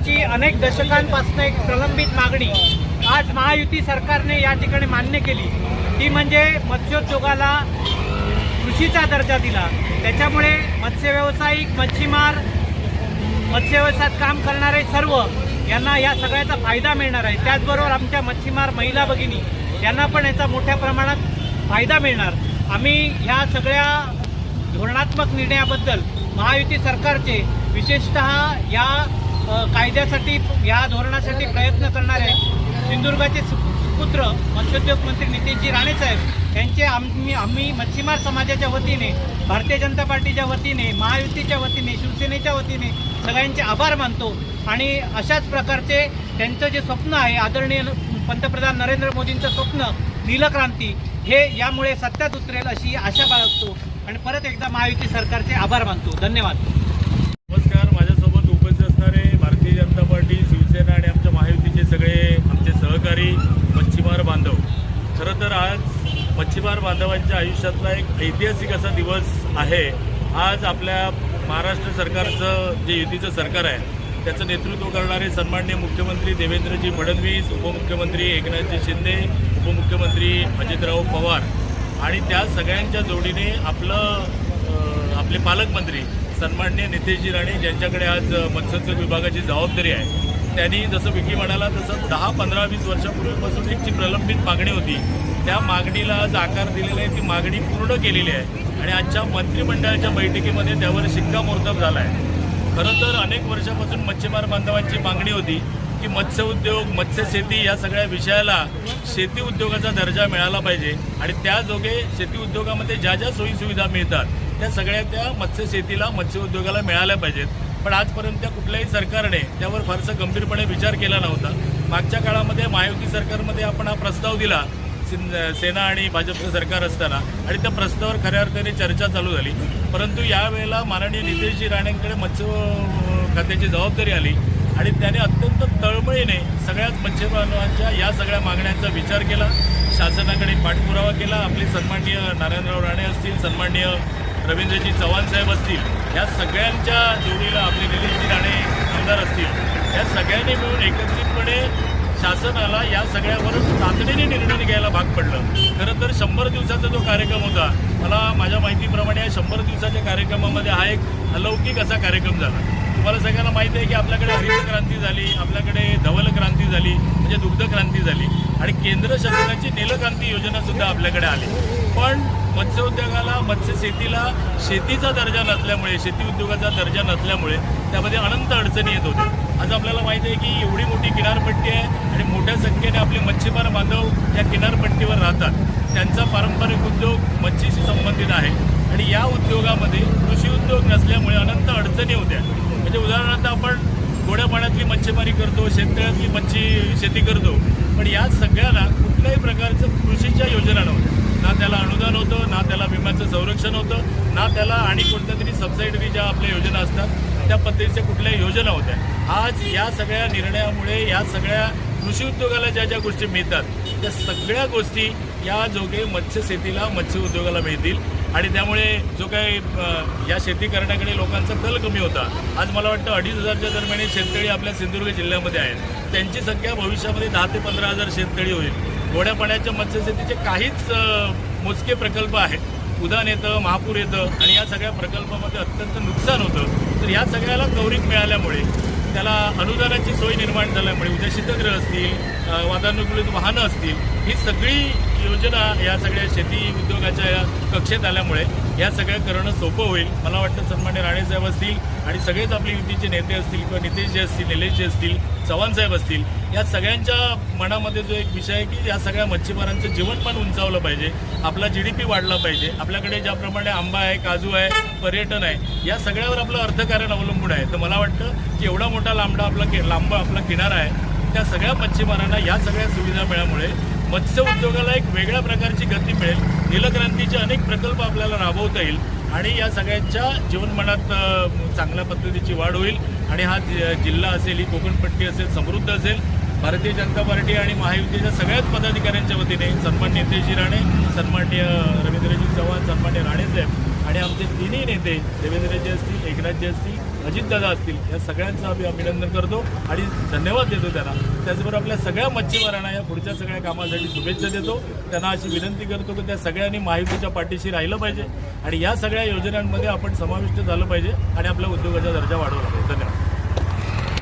व्यावसायिक यांची अनेक दशकांपासून एक प्रलंबित मागणी आज महायुती सरकारने या ठिकाणी मान्य केली. ती म्हणजे मत्स्योद्योगाला कृषीचा दर्जा दिला. त्याच्यामुळे मत्स्य व्यावसायिक मच्छीमार मत्स्य व्यवसायात काम करणारे सर्व यांना या सगळ्याचा फायदा मिळणार आहे. त्याचबरोबर आमच्या मच्छीमार महिला भगिनी यांना पण याचा मोठ्या प्रमाणात फायदा मिळणार. आम्ही ह्या सगळ्या धोरणात्मक निर्णयाबद्दल महायुती सरकारचे विशेषतः या कायद्यासाठी या धोरणासाठी प्रयत्न करणारे सिंधुदुर्गाचे सु- सुपुत्र मत्स्योद्योग मंत्री नितीनजी राणेसाहेब यांचे आम्ही आम्ही मच्छीमार समाजाच्या वतीने भारतीय जनता पार्टीच्या वतीने महायुतीच्या वतीने शिवसेनेच्या वतीने सगळ्यांचे आभार मानतो. आणि अशाच प्रकारचे त्यांचं जे स्वप्न आहे आदरणीय पंतप्रधान नरेंद्र मोदींचं स्वप्न नीलक्रांती हे यामुळे सत्यात उतरेल अशी आशा बाळगतो. आणि परत एकदा महायुती सरकारचे आभार मानतो. धन्यवाद. नमस्कार माझ्यासोबत उपस्थित असणारे भारतीय जनता पार्टी शिवसेना आणि आमच्या महायुतीचे सगळे आमचे सहकारी मच्छीमार बांधव. खरं तर आज मच्छीमार बांधवांच्या आयुष्यातला एक ऐतिहासिक असा दिवस आहे. आज आपल्या महाराष्ट्र सरकारचं जे युतीचं सरकार आहे त्याचं नेतृत्व करणारे सन्माननीय मुख्यमंत्री देवेंद्रजी फडणवीस उपमुख्यमंत्री एकनाथजी शिंदे उपमुख्यमंत्री अजितराव पवार आणि त्या सगळ्यांच्या जोडीने आपलं आपले पालकमंत्री सन्माननीय नितेशजी राणे ज्यांच्याकडे आज मत्स्योद्योग विभागाची जबाबदारी आहे त्यांनी जसं विकी म्हणाला तसं दहा पंधरा वीस वर्षापूर्वीपासून एक जी प्रलंबित मागणी होती त्या मागणीला आज आकार दिलेला आहे ती मागणी पूर्ण केलेली आहे. आणि आजच्या मंत्रिमंडळाच्या बैठकीमध्ये त्यावर शिक्कामोर्तब झाला आहे खरं तर अनेक वर्षापासून मच्छीमार बांधवांची मागणी होती की मत्स्य उद्योग मत्स्य शेती या सगळ्या विषयाला शेती उद्योगाचा दर्जा मिळाला पाहिजे. आणि त्या जोगे शेती उद्योगामध्ये ज्या ज्या सोयीसुविधा मिळतात त्या सगळ्या त्या मत्स्य शेतीला मत्स्य उद्योगाला मिळाल्या पाहिजेत. पण आजपर्यंत कुठल्याही सरकारने त्यावर फारसा गंभीरपणे विचार केला नव्हता. मागच्या काळामध्ये महायुती सरकारमध्ये आपण हा प्रस्ताव दिला सेना आणि भाजपचं सरकार असताना आणि त्या प्रस्तावावर खऱ्या अर्थाने चर्चा चालू झाली. परंतु यावेळेला माननीय नितेशजी राणेंकडे मत्स्य खात्याची जबाबदारी आली आणि त्याने अत्यंत तळमळीने सगळ्याच मत्स्यबांधवांच्या या सगळ्या मागण्यांचा विचार केला. शासनाकडे पाठपुरावा केला. आपले सन्माननीय नारायणराव राणे असतील सन्माननीय रवींद्रजी चव्हाण साहेब असतील या सगळ्यांच्या जोडीला आपले निलेशजी राणे आमदार असतील या सगळ्यांनी मिळून एकत्रितपणे शासनाला या सगळ्यावर तातडीने निर्णय घ्यायला भाग पडलं. खरं तर शंभर दिवसाचा जो कार्यक्रम होता मला माझ्या माहितीप्रमाणे या शंभर दिवसाच्या कार्यक्रमामध्ये हा एक अलौकिक असा कार्यक्रम झाला. तुम्हाला सगळ्यांना माहिती आहे की आपल्याकडे हरित क्रांती झाली आपल्याकडे धवल क्रांती झाली म्हणजे दुग्ध क्रांती झाली आणि केंद्र शासनाची नीलक्रांती योजनासुद्धा आपल्याकडे आली. पण मत्स्योद्योगाला मत्स्य शेतीला शेतीचा दर्जा नसल्यामुळे शेती उद्योगाचा दर्जा नसल्यामुळे त्यामध्ये अनंत अडचणी येत होत्या. आज आपल्याला माहिती आहे की एवढी मोठी किनारपट्टी आहे आणि मोठ्या संख्येने आपले मच्छीमार बांधव या किनारपट्टीवर राहतात. त्यांचा पारंपरिक उद्योग मच्छीशी संबंधित आहे. आणि या उद्योगामध्ये कृषी उद्योग नसल्यामुळे अनंत अडचणी होत्या. म्हणजे उदाहरणार्थ आपण गोड्या पाण्यातली मच्छीमारी करतो शेततळ्यातली मच्छी शेती करतो. पण या सगळ्याला कुठल्याही प्रकारचं कृषीच्या योजना नव्हत्या. ना त्याला अनुदान होतं ना त्याला विम्याचं संरक्षण होतं ना त्याला आणि कोणत्या तरी सबसिडी ज्या आपल्या योजना असतात त्या पद्धतीच्या कुठल्याही योजना होत्या. आज या सगळ्या निर्णयामुळे या सगळ्या कृषी उद्योगाला ज्या ज्या गोष्टी मिळतात त्या सगळ्या गोष्टी याजोगे मत्स्य शेतीला मत्स्य उद्योगाला मिळतील. आणि त्यामुळे जो काही या शेती करण्याकडे लोकांचा कल कमी होता. आज मला वाटतं अडीच हजारच्या दरम्यान शेततळी आपल्या सिंधुदुर्ग जिल्ह्यामध्ये आहेत. त्यांची संख्या भविष्यामध्ये दहा ते पंधरा हजार शेततळी होईल. गोड्या पाण्याच्या मत्स्यशेतीचे काहीच मोजके प्रकल्प आहेत. उदान येतं महापूर येतं आणि या सगळ्या प्रकल्पामध्ये अत्यंत नुकसान होतं. तर या सगळ्याला कवरिंग मिळाल्यामुळे त्याला अनुदानाची सोय निर्माण झाल्यामुळे उद्या शीतगृह असतील वातानुकूलित वाहनं असतील ही सगळी योजना या सगळ्या शेती उद्योगाच्या या कक्षेत आल्यामुळे या सगळ्या करणं सोपं होईल. मला वाटतं सन्मान्य राणेसाहेब असतील आणि सगळेच आपले युतीचे नेते असतील किंवा नितेशजी असतील निलेशजी असतील चव्हाणसाहेब असतील या सगळ्यांच्या मनामध्ये जो एक विषय आहे की या सगळ्या मच्छीमारांचं जीवनमान उंचावलं पाहिजे. आपला जी डी पी वाढला पाहिजे. आपल्याकडे ज्याप्रमाणे आंबा आहे काजू आहे पर्यटन आहे या सगळ्यावर आपलं अर्थकारण अवलंबून आहे. तर मला वाटतं की एवढा मोठा लांबडा आपला कि लांब आपला किनारा आहे. त्या सगळ्या मच्छीमारांना या सगळ्या सुविधा मिळाल्यामुळे मत्स्य उद्योगाला एक वेगळ्या प्रकारची गती मिळेल. नीलक्रांतीचे अनेक प्रकल्प आपल्याला राबवता येईल आणि या सगळ्यांच्या जीवनमानात चांगल्या पद्धतीची वाढ होईल. आणि हा जि- जिल्हा असेल ही कोकणपट्टी असेल समृद्ध असेल भारतीय जनता पार्टी आणि महायुतीच्या सगळ्याच पदाधिकाऱ्यांच्या वतीने सन्मान्य नितेशजी राणे सन्मान्य रवींद्रजी चव्हाण सन्मान्य राणेसाहेब आणि आमचे तिन्ही नेते देवेंद्रजी असतील एकनाथजी असतील अजितदादा असतील या सगळ्यांचं आम्ही अभिनंदन करतो आणि धन्यवाद देतो त्यांना. त्याचबरोबर आपल्या सगळ्या मच्छीमारांना या पुढच्या सगळ्या कामासाठी शुभेच्छा देतो. त्यांना अशी विनंती करतो की त्या सगळ्यांनी महायुतीच्या पाठीशी राहिलं पाहिजे आणि या सगळ्या योजनांमध्ये आपण समाविष्ट झालं पाहिजे आणि आपल्या उद्योगाचा दर्जा वाढवला पाहिजे. धन्यवाद.